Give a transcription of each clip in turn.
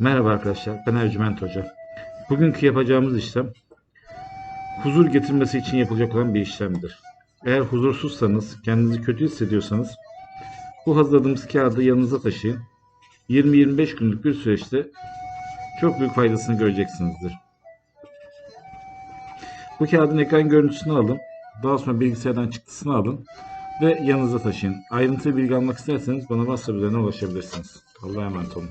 Merhaba arkadaşlar, ben Ercüment Hoca. Bugünkü yapacağımız işlem, huzur getirmesi için yapılacak olan bir işlemdir. Eğer huzursuzsanız, kendinizi kötü hissediyorsanız, bu hazırladığımız kağıdı yanınıza taşıyın. 20-25 günlük bir süreçte çok büyük faydasını göreceksinizdir. Bu kağıdın ekran görüntüsünü alın, daha sonra bilgisayardan çıktısını alın ve yanınıza taşıyın. Ayrıntılı bilgi almak isterseniz bana WhatsApp üzerinden ulaşabilirsiniz. Allah'a emanet olun.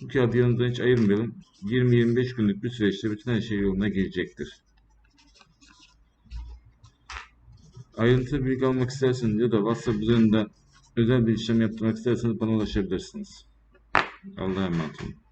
Bu kağıdı yanımızdan hiç ayırmayalım. 20-25 günlük bir süreçte bütün her şey yoluna girecektir. Ayrıntılı bilgi almak isterseniz ya da WhatsApp üzerinden özel bir işlem yaptırmak isterseniz bana ulaşabilirsiniz. Allah'a emanet olun.